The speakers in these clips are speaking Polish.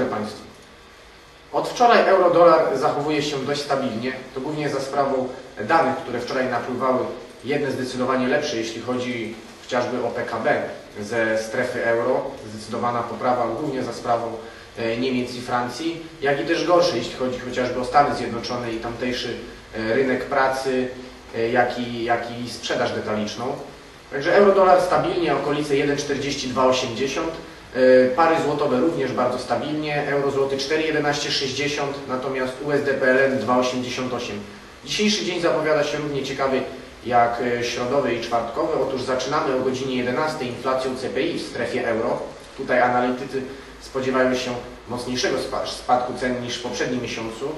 dobry Państwu. Od wczoraj euro-dolar zachowuje się dość stabilnie. To głównie za sprawą danych, które wczoraj napływały. Jedne zdecydowanie lepsze, jeśli chodzi chociażby o PKB ze strefy euro. Zdecydowana poprawa głównie za sprawą e, Niemiec i Francji, jak i też gorsze, jeśli chodzi chociażby o Stany Zjednoczone i tamtejszy e, rynek pracy, e, jak i, jak i sprzedaż detaliczną. Także euro-dolar stabilnie, okolice 1,4280. E, Pary złotowe również bardzo stabilnie, euro złoty 4,1160, natomiast USD PLN 2,88. Dzisiejszy dzień zapowiada się równie ciekawy jak e, środowy i czwartkowy. Otóż zaczynamy o godzinie 11 inflacją CPI w strefie euro. Tutaj analitycy spodziewają się mocniejszego spa- spadku cen niż w poprzednim miesiącu.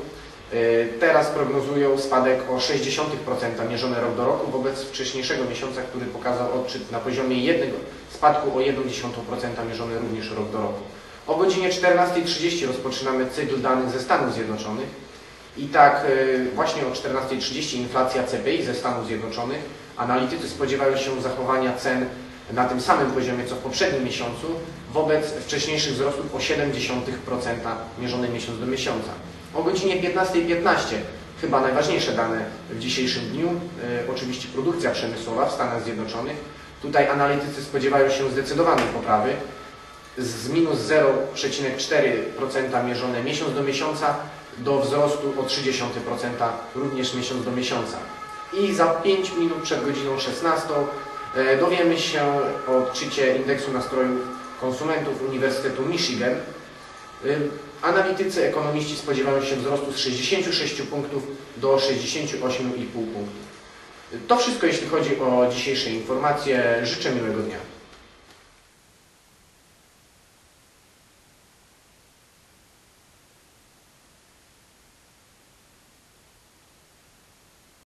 E, Teraz prognozują spadek o 0,6% mierzony rok do roku wobec wcześniejszego miesiąca, który pokazał odczyt na poziomie jednego spadku o 0,1% mierzony również rok do roku. O godzinie 14.30 rozpoczynamy cykl danych ze Stanów Zjednoczonych. I tak e, właśnie o 14.30 inflacja CPI ze Stanów Zjednoczonych. Analitycy spodziewają się zachowania cen na tym samym poziomie co w poprzednim miesiącu wobec wcześniejszych wzrostów o 0,7% mierzone miesiąc do miesiąca. O godzinie 15.15 chyba najważniejsze dane w dzisiejszym dniu, e, oczywiście produkcja przemysłowa w Stanach Zjednoczonych. Tutaj analitycy spodziewają się zdecydowanej poprawy z minus 0,4% mierzone miesiąc do miesiąca do wzrostu o 0,3% również miesiąc do miesiąca. I za 5 minut przed godziną 16 e, dowiemy się o odczycie indeksu nastrojów konsumentów Uniwersytetu Michigan. Analitycy, ekonomiści spodziewają się wzrostu z 66 punktów do 68,5 punktów. To wszystko jeśli chodzi o dzisiejsze informacje. Życzę miłego dnia.